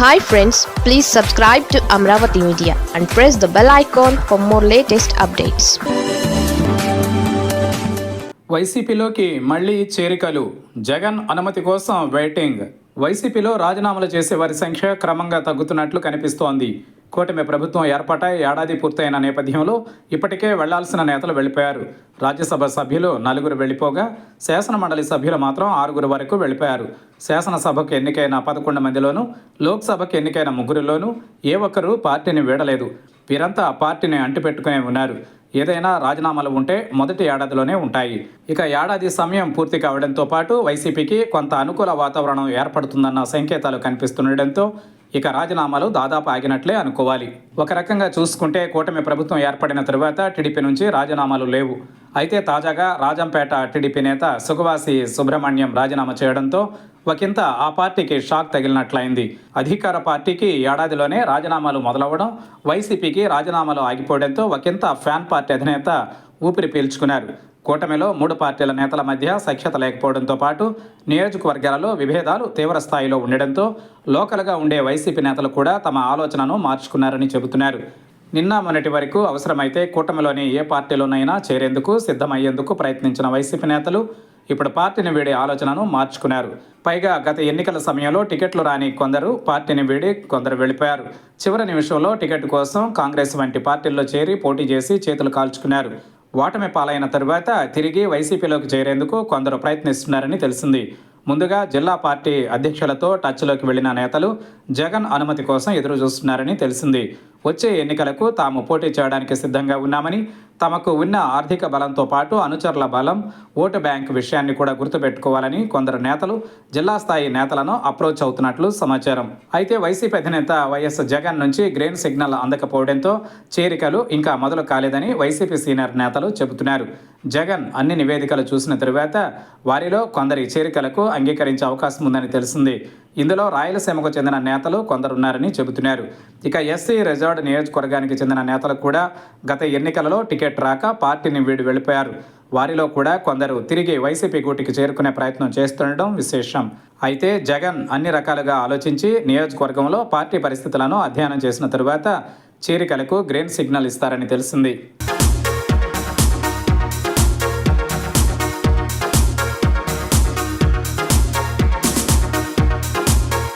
Hi friends please subscribe to Amaravati media and press the bell icon for more latest updates వైసీపీలోకి మళ్ళీ చేరికలు. జగన్ అనుమతి కోసం waiting వైసీపీలో రాజీనామాలు చేసే వారి సంఖ్య క్రమంగా తగ్గుతున్నట్లు కనిపిస్తోంది. కూటమి ప్రభుత్వం ఏర్పాటై ఏడాది పూర్తయిన నేపథ్యంలో ఇప్పటికే వెళ్ళాల్సిన నేతలు వెళ్ళిపోయారు. రాజ్యసభ సభ్యులు నలుగురు వెళ్ళిపోగా శాసనమండలి సభ్యులు మాత్రం ఆరుగురు వరకు వెళ్ళిపోయారు. శాసనసభకు ఎన్నికైన పదకొండు మందిలోనూ లోక్సభకు ఎన్నికైన ముగ్గురిలోనూ ఏ ఒక్కరూ పార్టీని వీడలేదు. వీరంతా పార్టీని అంటిపెట్టుకునే ఉన్నారు. ఏదైనా రాజీనామాలు ఉంటే మొదటి ఏడాదిలోనే ఉంటాయి. ఇక ఏడాది సమయం పూర్తి కావడంతో పాటు వైసీపీకి కొంత అనుకూల వాతావరణం ఏర్పడుతుందన్న సంకేతాలు కనిపిస్తుండటంతో ఇక రాజీనామాలు దాదాపు ఆగినట్లే అనుకోవాలి. ఒక రకంగా చూసుకుంటే కూటమి ప్రభుత్వం ఏర్పడిన తరువాత టీడీపీ నుంచి రాజీనామాలు లేవు. అయితే తాజాగా రాజంపేట టీడీపీ నేత సుగవాసి సుబ్రహ్మణ్యం రాజీనామా చేయడంతో ఒకంత ఆ పార్టీకి షాక్ తగిలినట్లయింది. అధికార పార్టీకి ఏడాదిలోనే రాజీనామాలు మొదలవ్వడం వైసీపీకి రాజీనామాలు ఆగిపోవడంతో ఒకంత ఫ్యాన్ పార్టీ అధినేత ఊపిరి పీల్చుకున్నారు. కూటమిలో మూడు పార్టీల నేతల మధ్య సఖ్యత లేకపోవడంతో పాటు నియోజకవర్గాలలో విభేదాలు తీవ్ర స్థాయిలో ఉండడంతో లోకల్గా ఉండే వైసీపీ నేతలు కూడా తమ ఆలోచనను మార్చుకున్నారని చెబుతున్నారు. నిన్న మొన్నటి వరకు అవసరమైతే కూటమిలోని ఏ పార్టీలోనైనా చేరేందుకు సిద్ధమయ్యేందుకు ప్రయత్నించిన వైసీపీ నేతలు ఇప్పుడు పార్టీని వీడే ఆలోచనను మార్చుకున్నారు. పైగా గత ఎన్నికల సమయంలో టికెట్లు రాని కొందరు పార్టీని వీడి కొందరు వెళ్ళిపోయారు. చివరి నిమిషంలో టికెట్ కోసం కాంగ్రెస్ వంటి పార్టీల్లో చేరి పోటీ చేసి చేతులు కాల్చుకున్నారు. ఓటమి పాలైన తరువాత తిరిగి వైసీపీలోకి చేరేందుకు కొందరు ప్రయత్నిస్తున్నారని తెలిసింది. ముందుగా జిల్లా పార్టీ అధ్యక్షులతో టచ్లోకి వెళ్ళిన నేతలు జగన్ అనుమతి కోసం ఎదురు చూస్తున్నారని తెలిసింది. వచ్చే ఎన్నికలకు తాము పోటీ చేయడానికి సిద్ధంగా ఉన్నామని తమకు ఉన్న ఆర్థిక బలంతో పాటు అనుచరుల బలం ఓటు బ్యాంక్ విషయాన్ని కూడా గుర్తుపెట్టుకోవాలని కొందరు నేతలు జిల్లా స్థాయి నేతలను అప్రోచ్ అవుతున్నట్లు సమాచారం. అయితే వైసీపీ అధినేత వైఎస్ జగన్ నుంచి గ్రీన్ సిగ్నల్ అందకపోవడంతో చేరికలు ఇంకా మొదలు కాలేదని వైసీపీ సీనియర్ నేతలు చెబుతున్నారు. జగన్ అన్ని నివేదికలు చూసిన తరువాత వారిలో కొందరి చేరికలకు అంగీకరించే అవకాశం ఉందని తెలిసింది. ఇందులో రాయలసీమకు చెందిన నేతలు కొందరున్నారని చెబుతున్నారు. ఇక ఎస్సీ రిజర్వ్డ్ నియోజకవర్గానికి చెందిన నేతలు కూడా గత ఎన్నికలలో టికెట్ టికెట్ రాక పార్టీని వీడి వెళ్ళిపోయారు. వారిలో కూడా కొందరు తిరిగి వైసీపీ గూటికి చేరుకునే ప్రయత్నం చేస్తుండడం విశేషం. అయితే జగన్ అన్ని రకాలుగా ఆలోచించి నియోజకవర్గంలో పార్టీ పరిస్థితులను అధ్యయనం చేసిన తరువాత చేరికలకు గ్రీన్ సిగ్నల్ ఇస్తారని తెలిసింది.